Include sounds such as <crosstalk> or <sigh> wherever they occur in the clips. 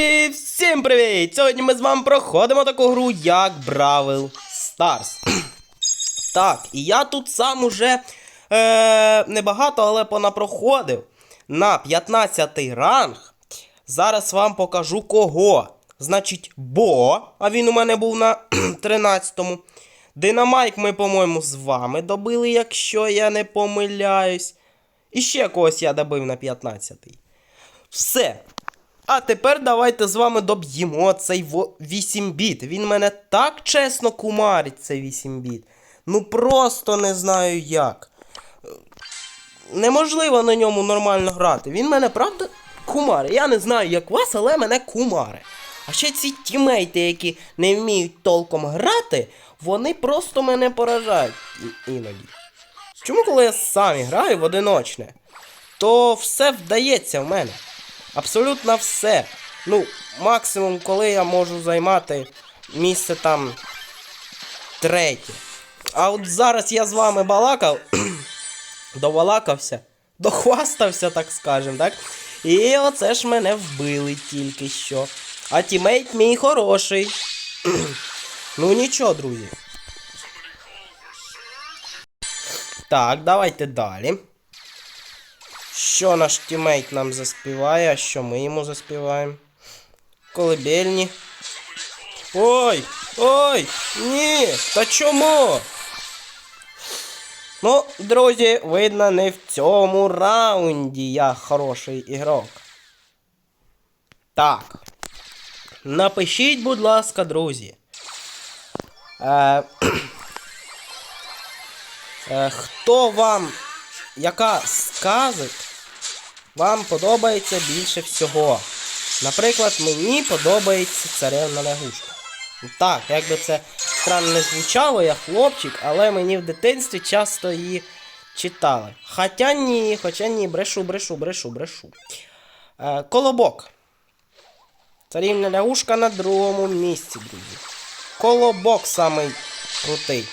І всім привіт! Сьогодні ми з вами проходимо таку гру, як Бравл Старс. <clears throat> так, і я тут сам уже е, небагато, але понапроходив на 15 ранг. Зараз вам покажу кого. Значить, Бо, а він у мене був на <clears throat> 13-му. Динамайк ми, по-моєму, з вами добили, якщо я не помиляюсь. І ще когось я добив на 15-й. Все. А тепер давайте з вами доб'ємо цей 8 біт. Він мене так чесно кумарить, цей 8 біт. Ну просто не знаю як. Неможливо на ньому нормально грати. Він мене правда кумари. Я не знаю, як вас, але мене кумари. А ще ці тімейти, які не вміють толком грати, вони просто мене поражають іноді. Чому, коли я сам граю в одиночне, то все вдається в мене. Абсолютно все. Ну, максимум, коли я можу займати місце там третє. А от зараз я з вами балакав, <clears throat> довалакався, дохвастався, так скажем, так? І оце ж мене вбили тільки що. А тімейт мій хороший. <clears throat> ну нічого, друзі. Так, давайте далі. Що наш тімейт нам заспіває, а що ми йому заспіваємо? Колибельні. Ой! Ой! Ні! Та чому? Ну, друзі, видно, не в цьому раунді я хороший ігрок. Так. Напишіть, будь ласка, друзі. Е, <clears throat> е, хто вам яка сказок вам подобається більше всього. Наприклад, мені подобається царевна лягушка. Так, як би це странно не звучало, я хлопчик, але мені в дитинстві часто її читали. Хоча ні, хоча ні, брешу, брешу, брешу, брешу. Е, колобок. Царівна лягушка на другому місці, друзі. Колобок самий крутий.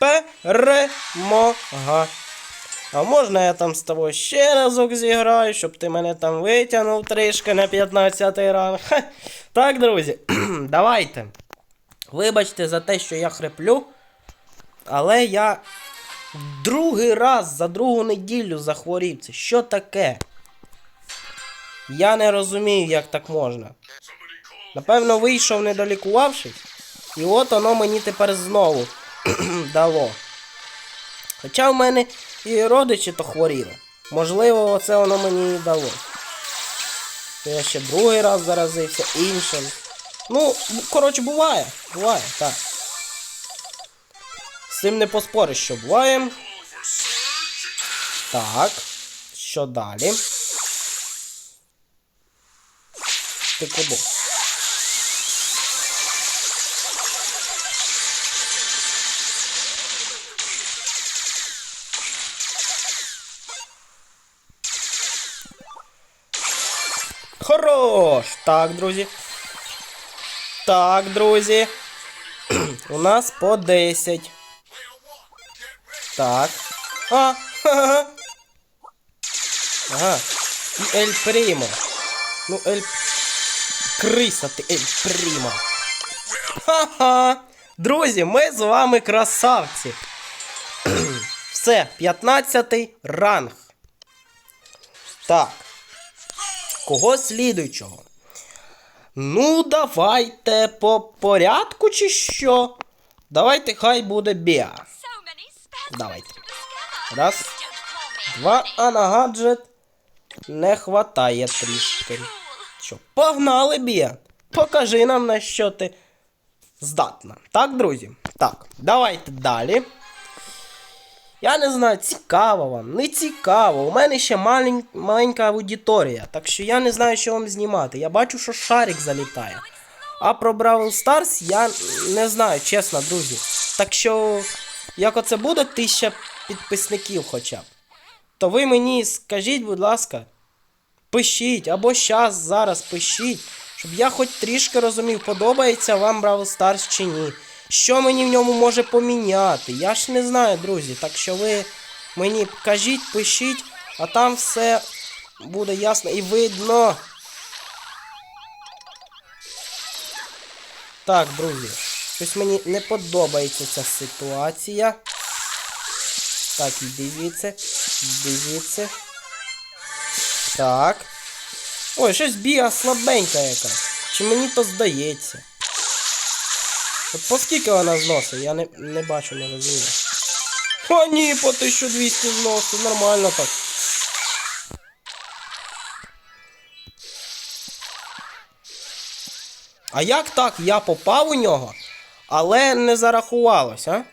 Перемога. А можна я там з тобою ще разок зіграю, щоб ти мене там витягнув трішки на 15 ранг. Ха. Так, друзі, <clears throat> давайте. Вибачте за те, що я хриплю. Але я другий раз за другу неділю захворів. Це що таке? Я не розумію, як так можна. Напевно, вийшов не долікувавшись. І от воно мені тепер знову <clears throat> дало. Хоча в мене і родичі то хворіли. Можливо, оце воно мені і дало. То я ще другий раз заразився іншим. Ну, коротше, буває. Буває, так. З цим не поспориш, що буває. Так. Що далі? Ти кубок. Хорош! Так, друзі. Так, друзі. <clears throat> У нас по 10. Так. А, ха-ха. Ага. І Ель Прімо. Ну, Ель... Криса ти, Ель Прімо. Ха-ха. Друзі, ми з вами красавці. <clears throat> Все, 15 ранг. Так. Кого слідуючого? Ну, давайте по порядку чи що? Давайте хай буде Біа. Давайте. Раз, два, а на гаджет не хватає трішки. Що, погнали, Біа? Покажи нам, на що ти здатна. Так, друзі? Так, давайте далі. Я не знаю, цікаво вам, не цікаво. У мене ще малень... маленька аудиторія, так що я не знаю, що вам знімати. Я бачу, що шарик залітає. А про Бравл Старс я не знаю, чесно, друзі. Так що, як оце буде тисяча підписників хоча б, то ви мені скажіть, будь ласка, пишіть, або щас, зараз пишіть, щоб я хоч трішки розумів, подобається вам Бравл Старс чи ні. Що мені в ньому може поміняти? Я ж не знаю, друзі. Так що ви мені кажіть, пишіть, а там все буде ясно і видно. Так, друзі, щось мені не подобається ця ситуація. Так, іди звідси, іди звідси. Так. Ой, щось біга слабенька якась. Чи мені то здається? От по вона зносить? Я не, не бачу, не розумію. О, ні, по 1200 зносить, нормально так. А як так я попав у нього, але не зарахувалось, а?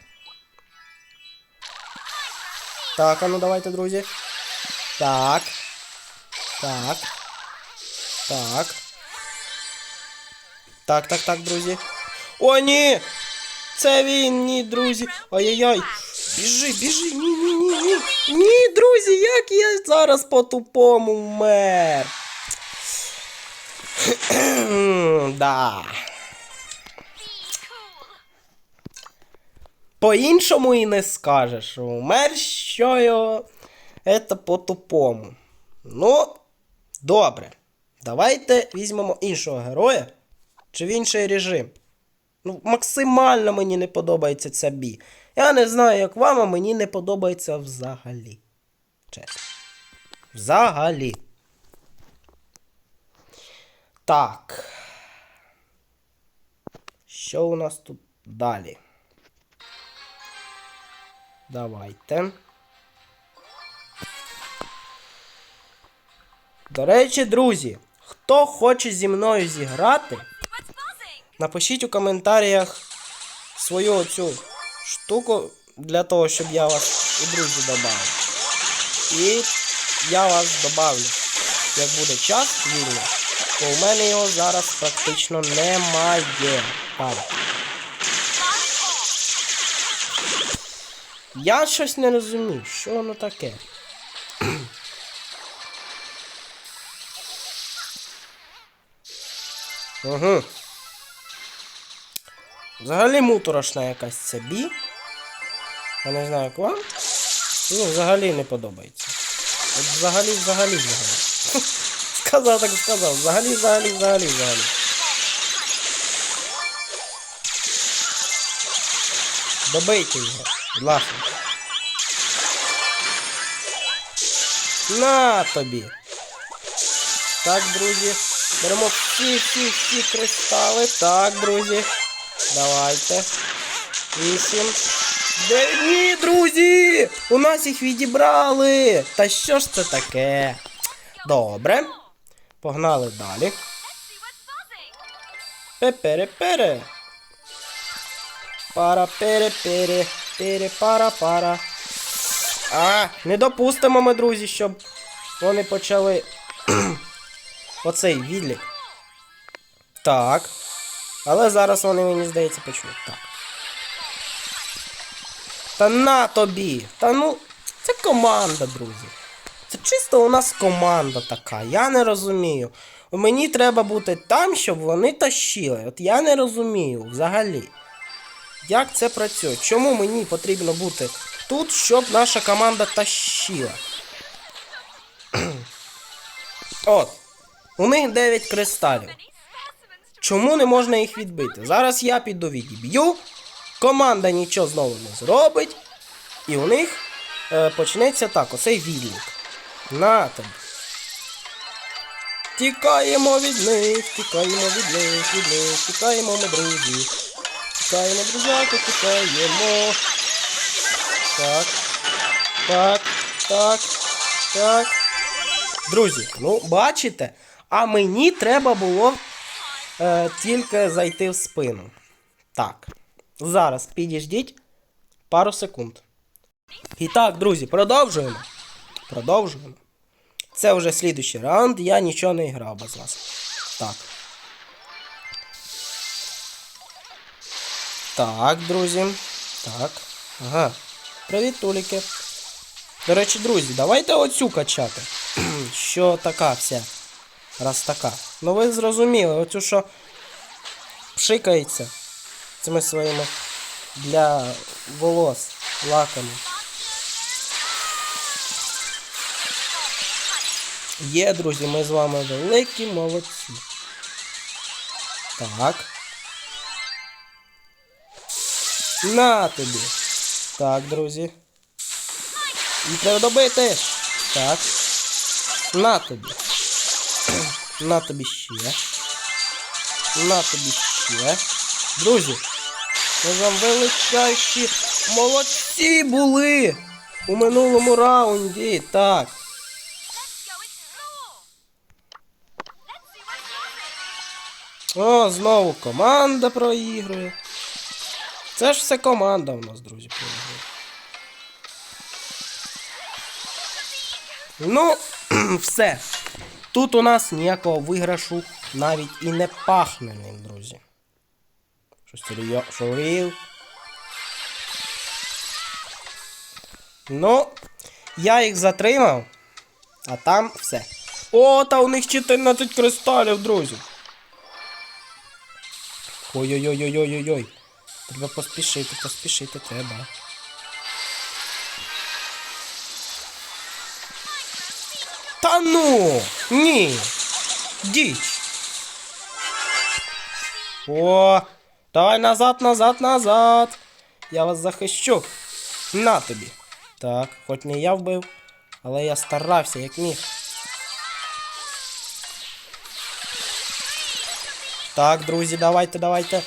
Так, а ну давайте, друзі. Так. Так. Так. Так, так, так, друзі. О, ні! Це він, ні, друзі. Ай-яй-яй. Біжи, біжи, ні, ні, ні, ні. Ні, друзі, як я зараз по-тупому вмер. <clears throat> да. По-іншому і не скажеш. Умер, що його. Це по-тупому. Ну, добре. Давайте візьмемо іншого героя. Чи в інший режим. Ну, максимально мені не подобається ця бі. Я не знаю, як вам, а мені не подобається взагалі. Чесно. Взагалі. Так. Що у нас тут далі? Давайте. До речі, друзі, хто хоче зі мною зіграти, напишіть у коментарях свою оцю штуку для того, щоб я вас у друзі додав. І я вас добавлю. Як буде час вільний, то у мене його зараз практично немає. Я щось не розумію, що воно таке. Угу. Взагалі муторошна якась ця бі. Я не знаю як вам. Ну, взагалі не подобається. От взагалі, взагалі, взагалі. <laughs> сказав, так сказав. Взагалі, взагалі, взагалі, взагалі. Добийте його, будь ласка. На тобі. Так, друзі. Беремо всі, всі, всі кристали. Так, друзі. Давайте. Вісім. Де... Ні, друзі! У нас їх відібрали! Та що ж це таке? Добре. Погнали далі. Пепере-пере. Пара пере пере пере пара пара. А, не допустимо ми, друзі, щоб вони почали <clears throat> оцей відлік. Так. Але зараз вони, мені здається, почують. Так. Та на тобі! Та ну, це команда, друзі. Це чисто у нас команда така. Я не розумію. Мені треба бути там, щоб вони тащили. От я не розумію взагалі. Як це працює? Чому мені потрібно бути тут, щоб наша команда тащила? От. У них 9 кристалів. Чому не можна їх відбити? Зараз я піду відіб'ю. Команда нічого знову не зробить. І у них е, почнеться так, оцей відлік. На тобі. Тікаємо від них, тікаємо від них, від них, тікаємо ми, друзі. Тікаємо, друзяки, тікаємо. Так. Так, так, так. Друзі, ну бачите, а мені треба було е, тільки зайти в спину. Так. Зараз підійдіть пару секунд. І так, друзі, продовжуємо. Продовжуємо. Це вже слідущий раунд, я нічого не грав без вас. Так. Так, друзі. Так. Ага. Привіт, туліки. До речі, друзі, давайте оцю качати. <clears throat> що така вся. Раз така. Ну ви зрозуміли, оцю що пшикається цими своїми для волос лаками. Є, друзі, ми з вами великі молодці. Так. На тобі. Так, друзі. І треба добити. Так. На тобі. На тобі ще. На тобі ще. Друзі. Ми вам величайші молодці були у минулому раунді. Так. О, знову команда проігрує. Це ж все команда у нас, друзі, проігрує. Ну, <clears throat> все. Тут у нас ніякого виграшу навіть і не пахне ним, друзі. Щось. Шурів. Ну, я їх затримав, а там все. О, та у них 14 кристалів, друзі. Ой-ой-ой-ой-ой-ой. Треба поспішити, поспішити треба. Та ну! Ні! Діч! О! Давай назад, назад, назад! Я вас захищу! На тобі! Так, хоч не я вбив, але я старався, як міг. Так, друзі, давайте, давайте.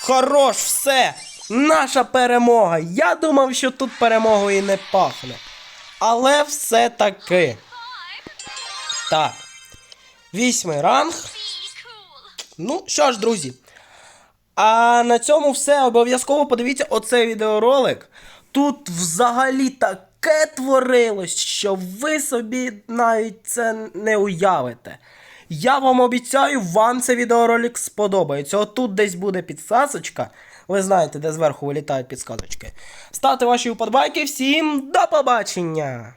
Хорош, все! Наша перемога! Я думав, що тут перемогою не пахне. Але все таки. Так. Вісьмий ранг. Ну, що ж, друзі. А на цьому все. Обов'язково подивіться оцей відеоролик. Тут взагалі таке творилось, що ви собі навіть це не уявите. Я вам обіцяю, вам цей відеоролик сподобається. Отут десь буде підсказочка. Ви знаєте, де зверху вилітають підсказочки. Ставте ваші вподобайки. Всім до побачення!